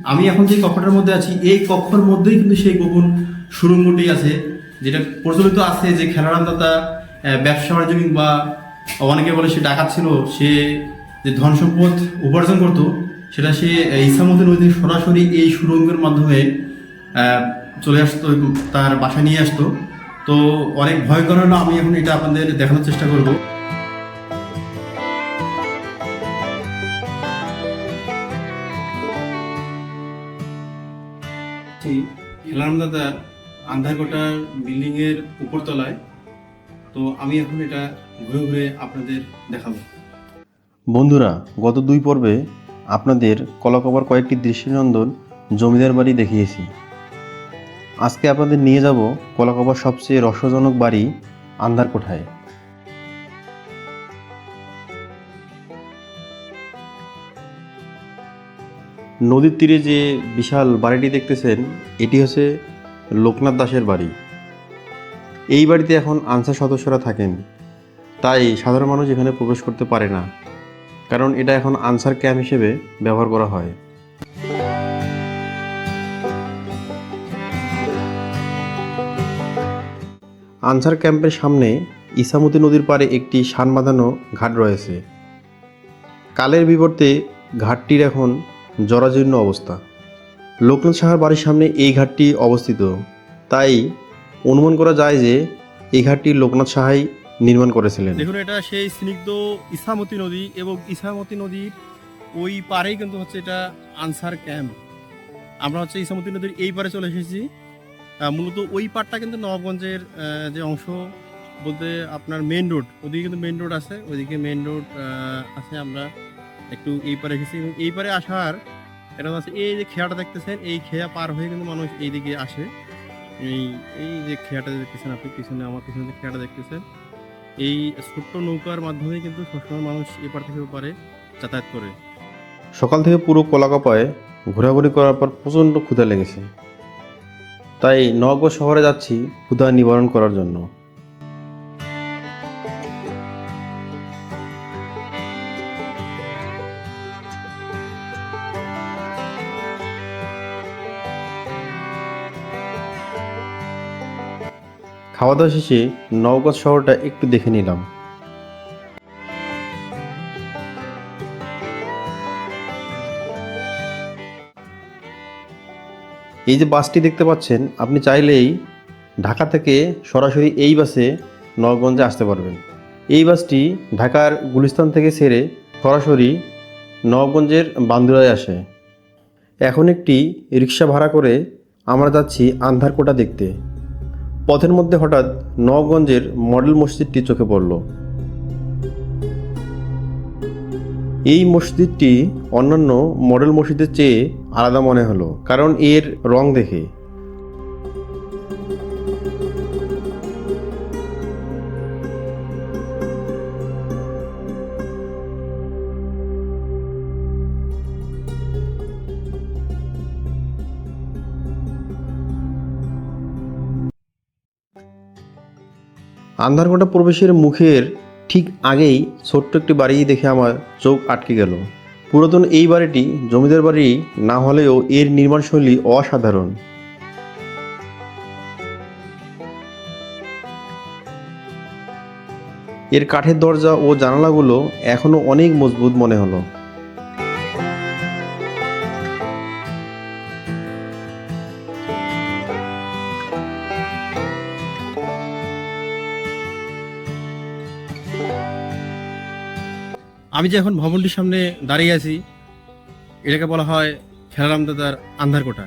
আমি এখন যে কক্ষটার মধ্যে আছি এই কক্ষর মধ্যেই কিন্তু সেই গোপন সুরঙ্গটি আছে যেটা প্রচলিত আছে যে খেলারামদাতা আহ, ব্যবসা বাণিজ্য কিংবা অনেকে বলে সে ডাকাত ছিল সে যে ধন সম্পদ উপার্জন করতো সেটা সে আহ, ইসামতি নদী সরাসরি এই সুরঙ্গের মাধ্যমে চলে আসতো তার বাসা নিয়ে আসতো। তো অনেক ভয়ঙ্কর হলো আমি এখন এটা আপনাদের দেখানোর চেষ্টা করব। খেলারাম দাদা আন্ধারকোটার বিল্ডিং এর উপরতলায়, তো আমি এখন এটা ঘুরে ঘুরে আপনাদের দেখাবো। বন্ধুরা, গত দুই পর্বে আপনাদের কলাকবার কয়েকটি দৃষ্টিনন্দন জমিদার বাড়ি দেখিয়েছি। আজকে আপনাদের নিয়ে যাব কলাকবার সবচেয়ে রসজনক বাড়ি আন্ধারকোঠায় নদীর তীরে যে বিশাল বাড়িটি দেখতেছেন, এটি হচ্ছে লোকনাথ দাসের বাড়ি। এই বাড়িতে এখন আনসার সদস্যরা থাকেন। তাই সাধারণ মানুষ এখানে প্রবেশ করতে পারে না, কারণ এটা এখন আনসার ক্যাম্প হিসেবে ব্যবহার করা হয়। আনসার ক্যাম্পের সামনে ইসামতি নদীর পাড়ে একটি সান বাঁধানো ঘাট রয়েছে। কালের বিবর্তে ঘাটটির এখন জরাজীর্ণ অবস্থা। লোকনাথ সাহার বাড়ির সামনে এই ঘাটটি অবস্থিত। তাই অনুমান করা যায় যে এই ঘাটটি লোকনাথ সাহাই নির্মাণ করেছিলেন। দেখুন, এটা সেই স্নিগ্ধ ইসামতি নদী এবং ইসামতি নদীর ওই পারেই কিন্তু হচ্ছে এটা আনসার ক্যাম্প। আমরা হচ্ছে ইসামতি নদীর এই পারে চলে এসেছি। মূলত ওই পারটা কিন্তু নবাবগঞ্জের যে অংশ বলতে আপনার মেন রোড ওদিকে কিন্তু মেন রোড আছে, ওইদিকে মেন রোড আছে আমরা। একটু এই পারে এসেছি এবং এই পারে আসার এটা হচ্ছে এই যে খেয়াটা দেখতেছেন, এই খেয়া পার হয়ে কিন্তু মানুষ এইদিকে আসে। এই এই যে খেয়াটা দেখতেছেন আপনি, পিছনে আমার পিছনে যে খেয়াটা দেখতেছেন, এই ছোট্ট নৌকার মাধ্যমে কিন্তু সবসময় মানুষ এপার থেকে ওপারে যাতায়াত করে। সকাল থেকে পুরো কলাকাপায় ঘোরাঘুরি করার পর প্রচণ্ড ক্ষুধা লেগেছে। তাই নগর শহরে যাচ্ছি ক্ষুধা নিবারণ করার জন্য। খাওয়া দাওয়া শেষে নওগাঁ শহরটা একটু দেখে নিলাম। এই যে বাসটি দেখতে পাচ্ছেন, আপনি চাইলেই ঢাকা থেকে সরাসরি এই বাসে নবগঞ্জে আসতে পারবেন। এই বাসটি ঢাকার গুলিস্তান থেকে ছেড়ে সরাসরি নবগঞ্জের বান্দুরায় আসে। এখন একটি রিক্সা ভাড়া করে আমরা যাচ্ছি আন্ধারকোটা দেখতে। পথের মধ্যে হঠাৎ নগঞ্জের মডেল মসজিদটি চোখে পড়ল। এই মসজিদটি অন্যান্য মডেল মসজিদের চেয়ে আলাদা মনে হলো, কারণ এর রং দেখে। আন্ধারকোটা প্রবেশের মুখের ঠিক আগেই ছোট্ট একটি বাড়ি দেখে আমার চোখ আটকে গেল। পুরাতন এই বাড়িটি জমিদার বাড়ি না হলেও এর নির্মাণশৈলী অসাধারণ। এর কাঠের দরজা ও জানালাগুলো এখনও অনেক মজবুত মনে হলো। আমি যে এখন ভবনটির সামনে দাঁড়িয়ে আছি, এটাকে বলা হয় খেলারামদাতার আন্ধারকোটা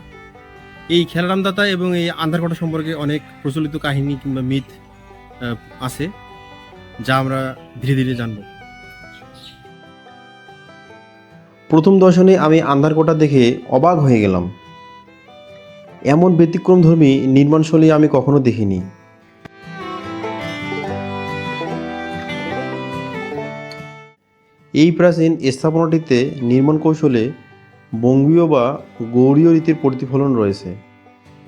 এই খেলারামদাতা এবং এই আন্ধারকোটা সম্পর্কে অনেক প্রচলিত কাহিনী কিংবা মিথ আছে, যা আমরা ধীরে ধীরে জানব। প্রথম দর্শনে আমি আন্ধারকোটা দেখে অবাক হয়ে গেলাম। এমন ব্যতিক্রমধর্মী নির্মাণশৈলী আমি কখনো দেখিনি। এই প্রাচীন স্থাপনাটিতে নির্মাণ কৌশলে বঙ্গীয় বা গৌরীয় রীতির প্রতিফলন রয়েছে।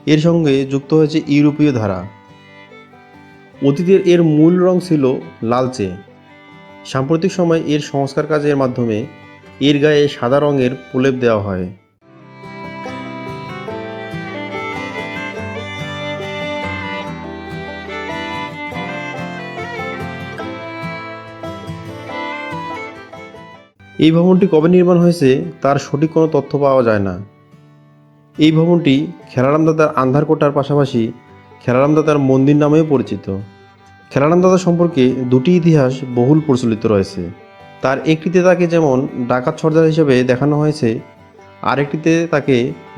এর সঙ্গে যুক্ত হয়েছে ইউরোপীয় ধারা। অতীতের এর মূল রং ছিল লালচে। সাম্প্রতিক সময় এর সংস্কার কাজের মাধ্যমে এর গায়ে সাদা রঙের প্রলেপ দেওয়া হয়। এই ভবনটি কবে নির্মাণ হয়েছে তার সঠিক কোনো তথ্য পাওয়া যায় না। এই ভবনটি খেলারাম দাদার আন্ধার কোটার পাশাপাশি খেলারাম দাদার মন্দির নামেও পরিচিত। খেলারাম দাদা সম্পর্কে দুটি ইতিহাস বহুল প্রচলিত রয়েছে। তার একটিতে তাকে যেমন ডাকাত সর্দার হিসেবে দেখানো হয়েছে, আরেকটিতে তাকে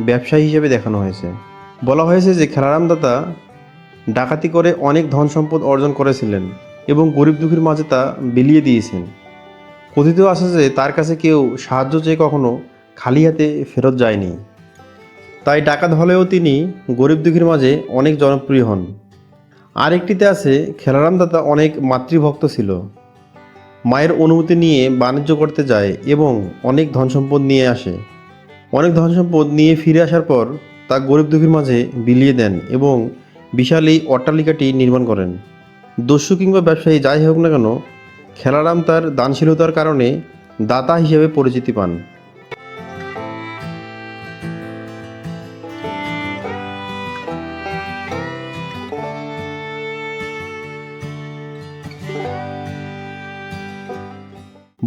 ব্যবসায়ী হিসেবে দেখানো হয়েছে। বলা হয়েছে যে খেলারাম দাদা ডাকাতি করে অনেক ধন সম্পদ অর্জন করেছিলেন এবং গরিব দুঃখীর মাঝে তা বিলিয়ে দিয়েছেন। কথিত আছে যে তার কাছে কেউ সাহায্য চেয়ে কখনো খালি হাতে ফেরত যায়নি। তাই ডাকাত হলেও তিনি গরিব দুঃখীর মাঝে অনেক জনপ্রিয় হন। আরেকটিতে আছে, খেলারাম দাদা অনেক মাতৃভক্ত ছিল। মায়ের অনুমতি নিয়ে বাণিজ্য করতে যায় এবং অনেক ধন সম্পদ নিয়ে আসে। অনেক ধন সম্পদ নিয়ে ফিরে আসার পর তা গরিব দুঃখীর মাঝে বিলিয়ে দেন এবং বিশাল এই অট্টালিকাটি নির্মাণ করেন। দস্যু কিংবা ব্যবসায়ী যাই হোক না কেন খেলারাম তার দানশীলতার কারণে দাতা হিসেবে পরিচিতি পান।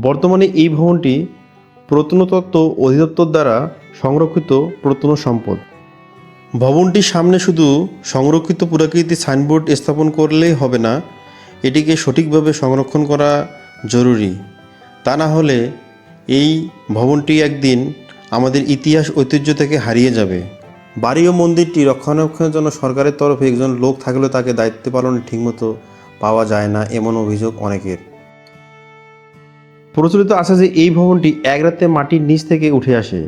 বর্তমানে এই ভবনটি প্রত্নতত্ত্ব অধিদপ্তর দ্বারা সংরক্ষিত প্রত্ন সম্পদ। ভবনটির সামনে শুধু সংরক্ষিত পুরাকৃতি সাইনবোর্ড স্থাপন করলেই হবে না এটিকে সঠিকভাবে সংরক্ষণ করা জরুরি। তা না হলে এই ভবনটি একদিন আমাদের ইতিহাস ঐতিহ্য থেকে হারিয়ে যাবে। বাড়ি ও মন্দিরটি রক্ষণাবেক্ষণের জন্য সরকারের তরফে একজন লোক থাকলেও তাকে দায়িত্ব পালনে ঠিকমতো পাওয়া যায় না, এমন অভিযোগ অনেকের। প্রচলিত আছে যে এই ভবনটি এক রাতে মাটির নিচ থেকে উঠে আসে।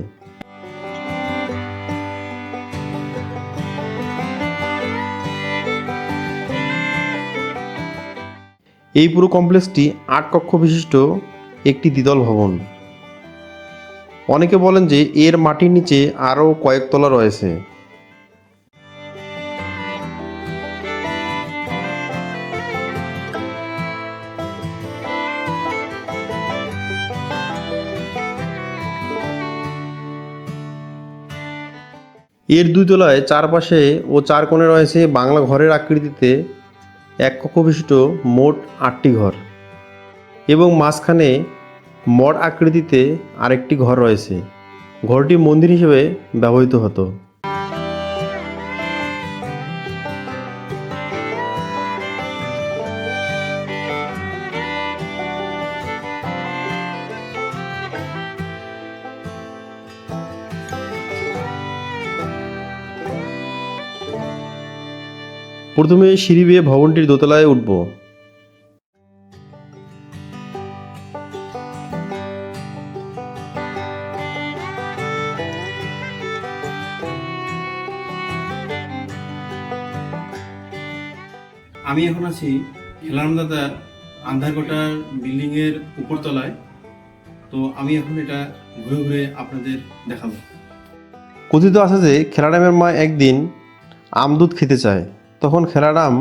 এই পুরো কমপ্লেক্সটি আট কক্ষ বিশিষ্ট একটি দ্বিতল ভবন। অনেকে বলেন যে এর মাটির নিচে আরও কয়েকতলা রয়েছে। এর দুই তলায় চারপাশে ও চার কোণে রয়েছে বাংলা ঘরের আকৃতিতে এক কক্ষ বিশিষ্ট মোট আটটি ঘর এবং মাঝখানে মঠ আকৃতিতে আরেকটি ঘর রয়েছে। ঘরটি মন্দির হিসেবে ব্যবহৃত হতো। প্রথমে সিঁড়ি বেয়ে ভবনটির দোতলায় উঠব। আমি এখন আছি খেলারাম দাদার আন্ধারকোটার বিল্ডিং এর উপরতলায়। তো আমি এখন এটা ঘুরে ঘুরে আপনাদের দেখাবো। কথিত আছে যে খেলারামের মা একদিন আমদুধ খেতে চায়। তখন খেলারাম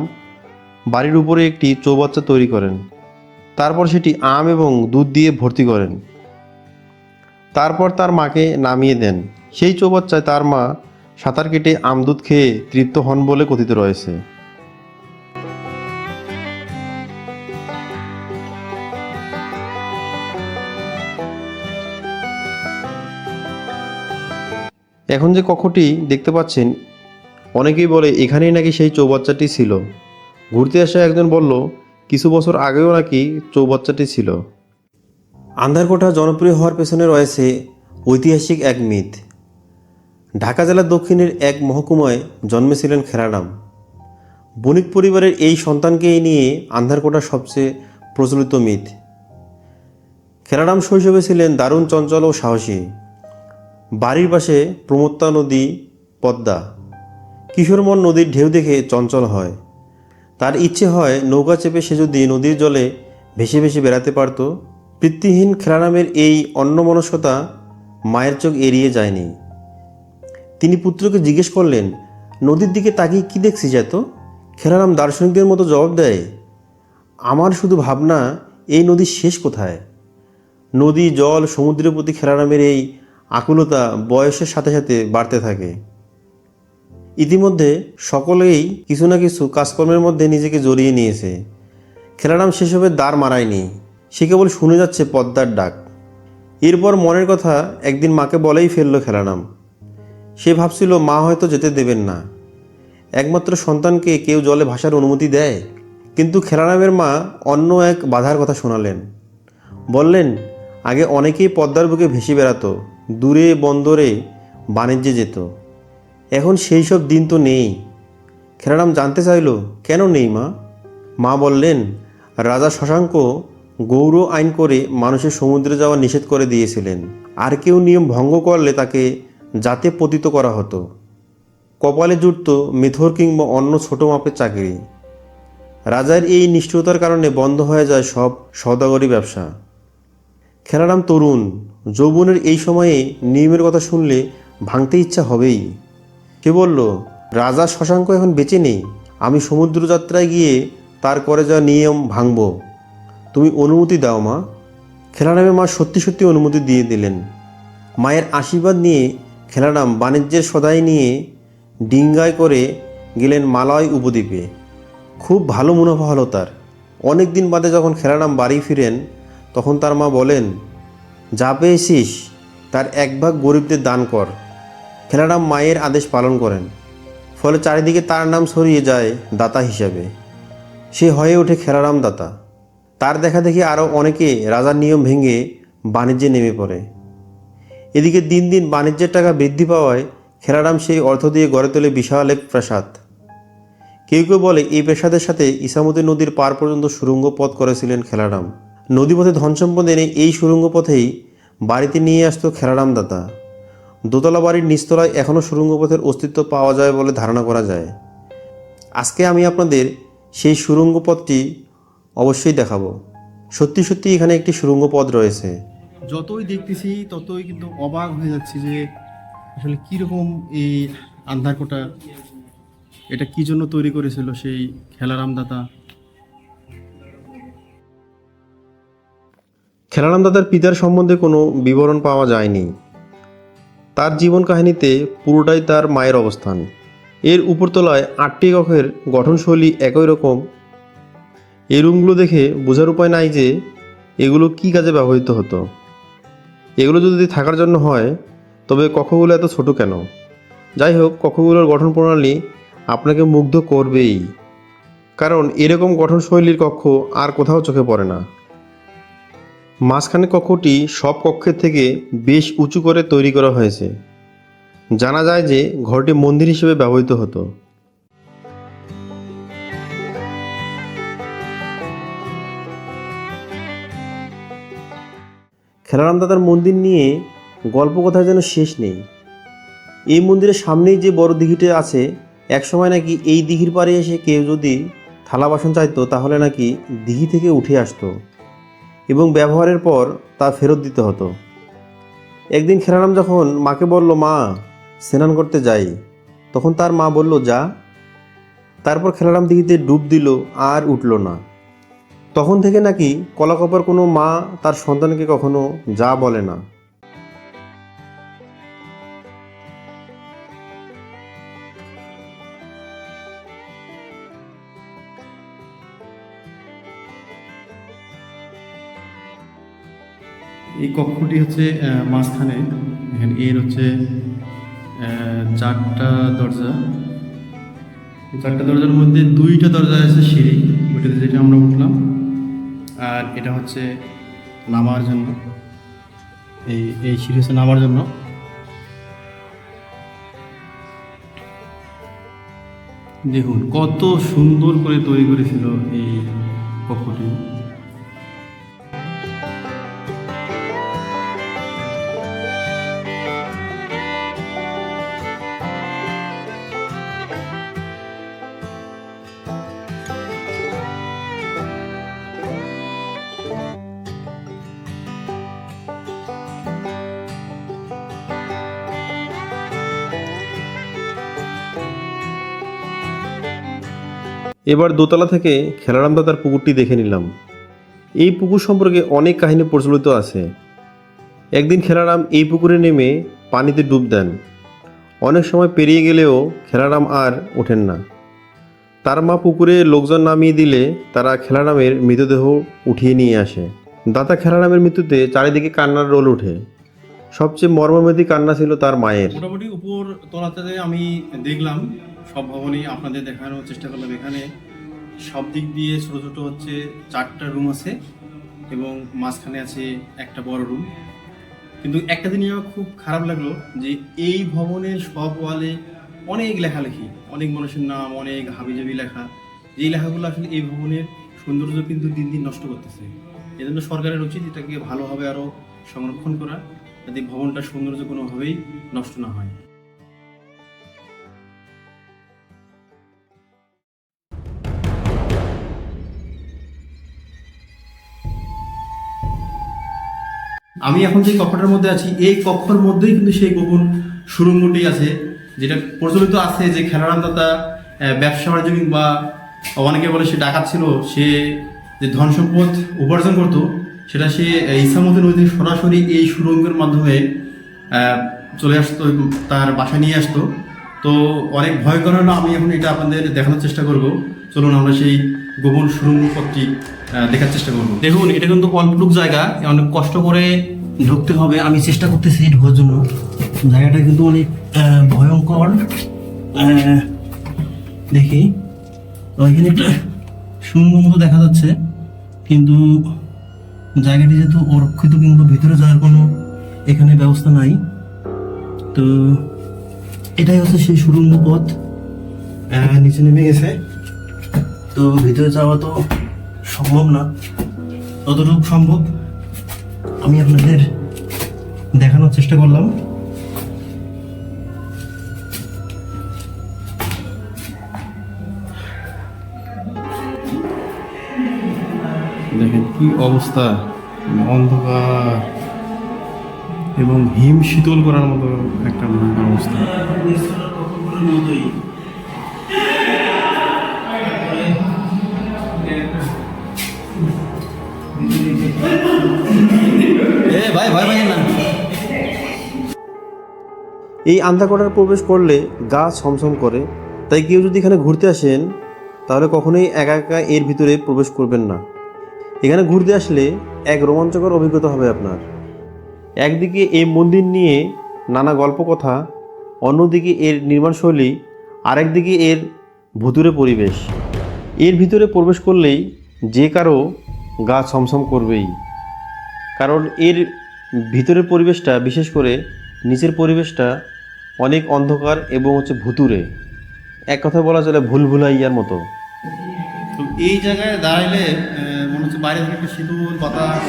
বাড়ির উপরে একটি চৌবাচ্চা তৈরি করেন। তারপর সেটি আম এবং দুধ দিয়ে ভর্তি করেন। তারপর তার মাকে নামিয়ে দেন। সেই চৌবাচ্চায় তার মা সাঁতার কেটে আমদুধ খেয়ে তৃপ্ত হন বলে কথিত রয়েছে। এখন যে কক্ষটি দেখতে পাচ্ছেন অনেকেই বলে, এখানেই নাকি সেই চৌবাচ্চাটি ছিল। ঘুরতে আসা একজন বলল, কিছু বছর আগেও নাকি চৌবাচ্চাটি ছিল। আন্ধারকোটা জনপ্রিয় হওয়ার পেছনে রয়েছে ঐতিহাসিক এক মিথ। ঢাকা জেলার দক্ষিণের এক মহকুমায় জন্মেছিলেন খেরারাম বণিক পরিবারের এই সন্তানকেই নিয়ে আন্ধারকোটার সবচেয়ে প্রচলিত মিথ। খেরারাম শৈশবে ছিলেন দারুণ চঞ্চল ও সাহসী। বাড়ির পাশে প্রমত্তা নদী, পদ্মা। কিশোরমন নদীর ঢেউ দেখে চঞ্চল হয়। তার ইচ্ছে হয় নৌকা চেপে সে যদি নদীর জলে ভেসে ভেসে বেড়াতে পারত বৃত্তিহীন খেলারামের এই অন্যমনস্কতা মায়ের চোখ এড়িয়ে যায়নি। তিনি পুত্রকে জিজ্ঞেস করলেন, নদীর দিকে তাকিয়ে কী দেখছিস এত? খেলারাম দার্শনিকদের মতো জবাব দেয়, আমার শুধু ভাবনা, এই নদীর শেষ কোথায়? নদী, জল, সমুদ্রের প্রতি খেলারামের এই আকুলতা বয়সের সাথে সাথে বাড়তে থাকে। ইতিমধ্যে সকলেই কিছু না কিছু কাজকর্মের মধ্যে নিজেকে জড়িয়ে নিয়েছে। খেলারাম সেসবের দ্বার মারায়নি সে কেবল শুনে যাচ্ছে পদ্মার ডাক। এরপর মনের কথা একদিন মাকে বলেই ফেলল খেলারাম সে ভাবছিল, মা হয়তো যেতে দেবেন না। একমাত্র সন্তানকে কেউ জলে ভাসার অনুমতি দেয়? কিন্তু খেলারামের মা অন্য এক বাধার কথা শোনালেন। বললেন, আগে অনেকেই পদ্মার বুকে ভেসে বেড়াতো, দূরে, বন্দরে বাণিজ্যে যেত। এখন সেই সব দিন তো নেই। খেলারাম জানতে চাইল, কেন নেই মা? মা বললেন, রাজা শশাঙ্ক গৌর আইন করে মানুষের সমুদ্রে যাওয়া নিষেধ করে দিয়েছিলেন। আর কেউ নিয়ম ভঙ্গ করলে তাকে যাতে পতিত করা হতো। কপালে জুটত মিথর কিংবা অন্য ছোট মাপের চাকরি। রাজার এই নিষ্ঠুরতার কারণে বন্ধ হয়ে যায় সব সওদাগরি ব্যবসা। খেলারাম তরুণ, যৌবনের এই সময়ে নিয়মের কথা শুনলে ভাঙতে ইচ্ছা হবেই। সে বলল, রাজা শশাঙ্ক এখন বেঁচে নেই, আমি সমুদ্রযাত্রায় গিয়ে তার করে যাওয়া নিয়ম ভাঙব। তুমি অনুমতি দাও, মা। খেলারামের মা সত্যি সত্যি অনুমতি দিয়ে দিলেন। মায়ের আশীর্বাদ নিয়ে খেলারাম বাণিজ্যের সদাই নিয়ে ডিঙ্গায় করে গেলেন মালয় উপদ্বীপে। খুব ভালো মুনাফা হলো তার। অনেক দিন বাদে যখন খেলারাম বাড়ি ফিরেন, তখন তার মা বলেন, যা পেয়েছিস, তার এক ভাগ গরিবদের দান কর। খেলারাম মায়ের আদেশ পালন করেন, ফলে চারিদিকে তার নাম ছড়িয়ে যায় দাতা হিসাবে। সে হয়ে ওঠে খেলারাম দাতা। তার দেখা দেখি আরও অনেকে রাজার নিয়ম ভেঙে বাণিজ্যে নেমে পড়ে। এদিকে দিন দিন বাণিজ্যের টাকা বৃদ্ধি পাওয়ায় খেলারাম সেই অর্থ দিয়ে গড়ে তোলে বিশাল এক প্রাসাদ। কেউ কেউ বলে এই প্রাসাদের সাথে ইসামতি নদীর পার পর্যন্ত সুড়ঙ্গ পথ করেছিলেন খেলারাম। নদীপথে ধনসম্পদ এনে এই সুড়ঙ্গ পথেই বাড়িতে নিয়ে আসতো খেলারাম দাতা। দোতলা বাড়ির নিচতলায় এখনও সুড়ঙ্গ পথের অস্তিত্ব পাওয়া যায় বলে ধারণা করা যায়। আজকে আমি আপনাদের সেই সুড়ঙ্গ পথটি অবশ্যই দেখাবো। সত্যি সত্যি এখানে একটি সুড়ঙ্গ পথ রয়েছে। যতই দেখতেছি ততই কিন্তু অবাক হয়ে যাচ্ছি যে আসলে কীরকম এই আন্ধারকোটা এটা কি জন্য তৈরি করেছিল সেই খেলারাম দাতা? খেলারাম দাদার পিতার সম্বন্ধে কোনো বিবরণ পাওয়া যায়নি। তার জীবন কাহিনীতে পুরোটাই তার মায়ের অবস্থান। এর উপরতলায় আটটি কক্ষের গঠনশৈলী একই রকম। এই রুমগুলো দেখে বোঝার উপায় নাই যে এগুলো কি কাজে ব্যবহৃত হতো। এগুলো যদি থাকার জন্য হয়, তবে কক্ষগুলো এত ছোট কেন? যাই হোক, কক্ষগুলোর গঠন প্রণালী আপনাকে মুগ্ধ করবেই। কারণ এরকম গঠনশৈলীর কক্ষ আর কোথাও চোখে পড়ে না। মাঝখানে কক্ষটি সব কক্ষের থেকে বেশ উঁচু করে তৈরি করা হয়েছে। জানা যায় যে ঘরটি মন্দির হিসেবে ব্যবহৃত হতো। খেলারাম দাদার মন্দির নিয়ে গল্প কথা যেন শেষ নেই। এই মন্দিরের সামনেই যে বড় দিঘিটা আছে, একসময় নাকি এই দিঘির পাড়ে এসে কেউ যদি থালা বাসন চাইতো, তাহলে নাকি দিঘি থেকে উঠে আসতো। এবং ব্যবহারের পর তা ফেরত দিতে হতো। একদিন খেলারাম যখন মাকে বলল, মা, স্নান করতে যাই। তখন তার মা বলল, যা। তারপর খেলারাম দিঘিতে ডুব দিল আর উঠল না। তখন থেকে নাকি কলাকপার কোনো মা তার সন্তানকে কখনো যা বলে না। এই কক্ষটি হচ্ছে মাঝখানে। এখানে এর হচ্ছে চারটা দরজা। চারটা দরজার মধ্যে দুইটা দরজা আছে সিঁড়ি, ওইটাতে যেটা আমরা উঠলাম। আর এটা হচ্ছে নামার জন্য। এই এই সিঁড়ি হচ্ছে নামার জন্য। দেখুন, কত সুন্দর করে তৈরি করেছিল এই কক্ষটি। এবার দোতলা থেকে খেলারাম দাদার পুকুরটি দেখে নিলাম। এই পুকুর সম্পর্কে অনেক কাহিনী প্রচলিত আছে। একদিন খেলারাম এই পুকুরে নেমে পানিতে ডুব দেন। অনেক সময় পেরিয়ে গেলেও খেলারাম আর ওঠেন না। তার মা পুকুরে লোকজন নামিয়ে দিলে তারা খেলারামের মৃতদেহ উঠিয়ে নিয়ে আসে। দাদা খেলারামের মৃত্যুতে চারিদিকে কান্নার রোল ওঠে। সবচেয়ে মর্মমেদী কান্না ছিল তার মায়ের। মোটামুটি উপর তলাতে আমি দেখলাম সব ভবনই আপনাদের দেখানোর চেষ্টা করলাম। এখানে সব দিক দিয়ে ছোট ছোট হচ্ছে চারটা রুম আছে এবং মাঝখানে আছে একটা বড় রুম কিন্তু একটা জিনিস আমার খুব খারাপ লাগল যে এই ভবনের সব ওয়ালে অনেক লেখালেখি, অনেক মানুষের নাম, অনেক হাবিজাবি লেখা। এই লেখাগুলো আসলে এই ভবনের সৌন্দর্য কিন্তু দিন দিন নষ্ট করতেছে। এজন্য সরকারের উচিত এটাকে ভালোভাবে আরও সংরক্ষণ করা, যাতে ভবনটার সৌন্দর্য কোনোভাবেই নষ্ট না হয়। আমি এখন যে কক্ষটার মধ্যে আছি এই কক্ষর মধ্যেই কিন্তু সেই গোপন সুরঙ্গটি আছে যেটা প্রচলিত আছে যে খেলারাম দাতা ব্যবসা বাণিজ্য কিংবা অনেকে বলে সে ডাকাত ছিল সে যে ধন সম্পদ উপার্জন করত সেটা সে আহ, ইসামতি নদী সরাসরি এই সুরঙ্গের মাধ্যমে চলে আসতো তার বাসা নিয়ে আসতো। তো অনেক ভয়ঙ্কর হলো আমি এখন এটা আপনাদের দেখানোর চেষ্টা করব। চলুন আমরা সেই গোপন সুরঙ্গ পথটি দেখার চেষ্টা করব। দেখুন এটা কিন্তু অল্পটুক জায়গা অনেক কষ্ট করে ঢুকতে হবে, আমি চেষ্টা করতেছি ঢোকার জন্য। জায়গাটা কিন্তু অনেক ভয়ঙ্কর। দেখি। এখানে একটা সুন্দর মতো দেখা যাচ্ছে, কিন্তু জায়গাটি যেহেতু অরক্ষিত কিংবা ভিতরে যাওয়ার কোনো এখানে ব্যবস্থা নাই। তো এটাই হচ্ছে সেই সুরঙ্গ পথ। নিচে নেমে গেছে। তো ভিতরে যাওয়া তো সম্ভব না। ততটুকু সম্ভব আমি আপনাদের দেখানোর চেষ্টা করলাম। দেখেন কি অবস্থা। অন্ধকার এবং হিম শীতল করার মতো একটা অবস্থা। এই আন্ধাকোটার প্রবেশ করলে গা ছমছম করে। তাই কেউ যদি এখানে ঘুরতে আসেন, তাহলে কখনোই একা একা এর ভিতরে প্রবেশ করবেন না। এখানে ঘুরতে আসলে এক রোমাঞ্চকর অভিজ্ঞতা হবে আপনার। একদিকে এই মন্দির নিয়ে নানা গল্প কথা অন্যদিকে এর নির্মাণশৈলী, আরেকদিকে এর ভুতুরে পরিবেশ। এর ভিতরে প্রবেশ করলেই যে কারও গা ছমছম করবেই। কারণ এর ভিতরের পরিবেশটা, বিশেষ করে নিচের পরিবেশটা অনেক অন্ধকার এবং হচ্ছে ভুতুরে এক কথা বলা চলে ভুল ভুলাইয়ার মতো। তো এই জায়গায় দাঁড়াইলে মনে হচ্ছে বাইরে থেকে একটা শীতল বাতাস